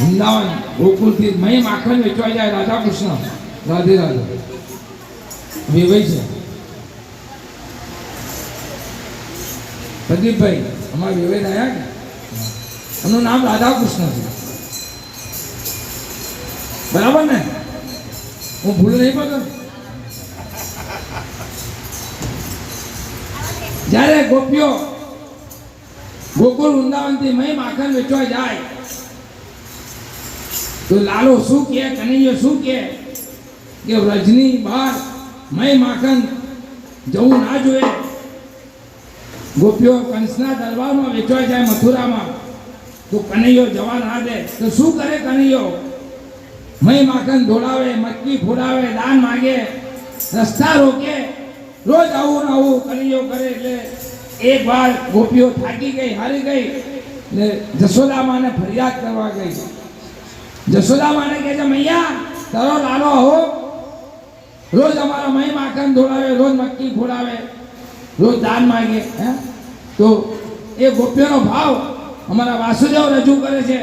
વૃંદાવન ગોકુલથી મહી માખણ વેચવા જાય રાધા કૃષ્ણ રાધે. રાધે વેવાય છે. પ્રદીપભાઈ, અમારા વેવાઈ રહ્યા કે? એમનું નામ રાધા કૃષ્ણ છે. બરાબર ને? હું ભૂલ નહીં પડતો? જ્યારે ગોપીઓ ગોકુળ વૃંદાવનથી મહી માખણ વેચવા જાય તો લાલો શું કહે, કનૈયો શું કહે? કે વ્રજની બહાર મય માખન જવું ના જોઈએ. ગોપીઓ કંસના દરબારમાં વેચવા જાય મથુરામાં. તો કનૈયો જવા ના દે. તો શું કરે કનૈયો? મય માખન ધોળાવે મટકી ફોડાવે, દાન માગે, રસ્તા રોકે. રોજ આવું આવું કનૈયો કરે એટલે એક વાર ગોપીઓ થાકી ગઈ, હારી ગઈ. ને જશોદામાને ફરિયાદ કરવા ગઈ. જશોદા માને કહે છે મૈયા તારો લાલો હો. રોજ અમારા મહી માખણ ધોળાવે રોજ મક્કી ખોડાવે રોજ દાન માગે હે? તો એ ગોપ્યનો ભાવ અમારા વાસુદેવ રજૂ કરે છે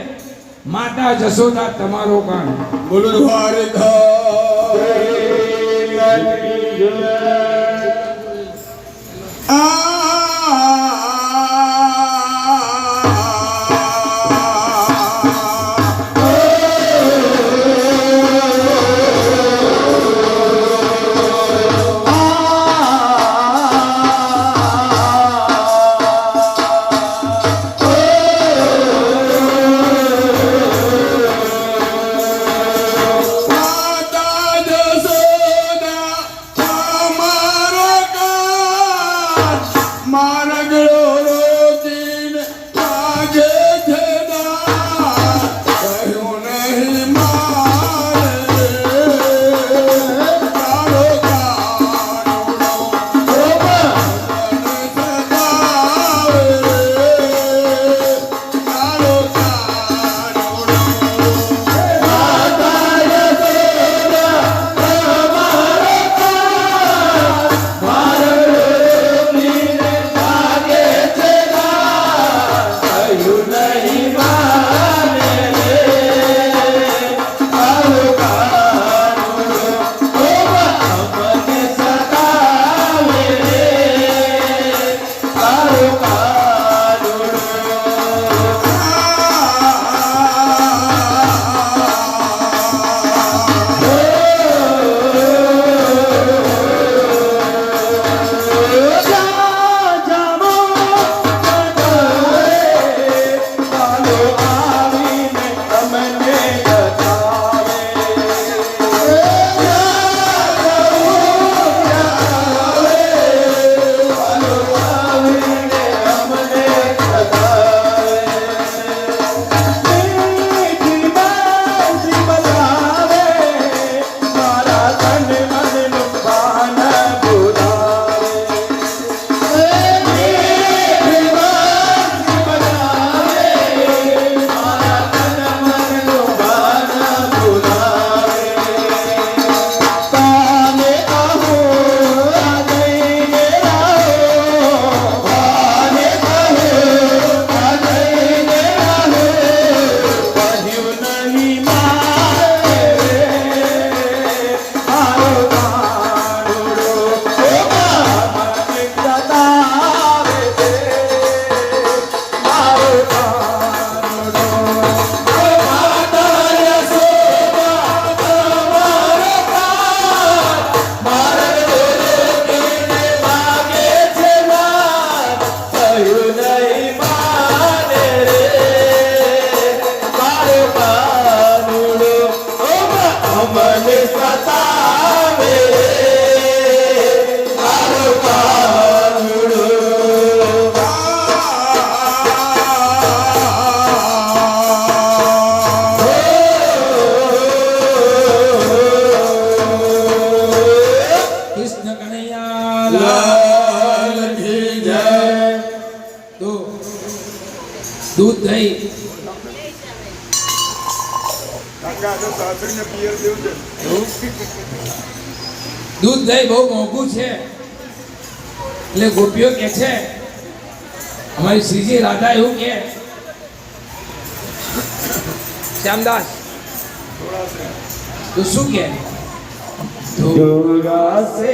માતા જશોદા તમારો કાન બોલો માતા કૃષ્ણ કનૈયા લાલ. લાલ કી જય તો દૂધ દહીં બહુ મોંઘું છે. એટલે ગોપીઓ કે છે, અમારી શ્રીજી રાધા એવું કે, શ્યામદાસ, તું શું કે? દુર્ગા સે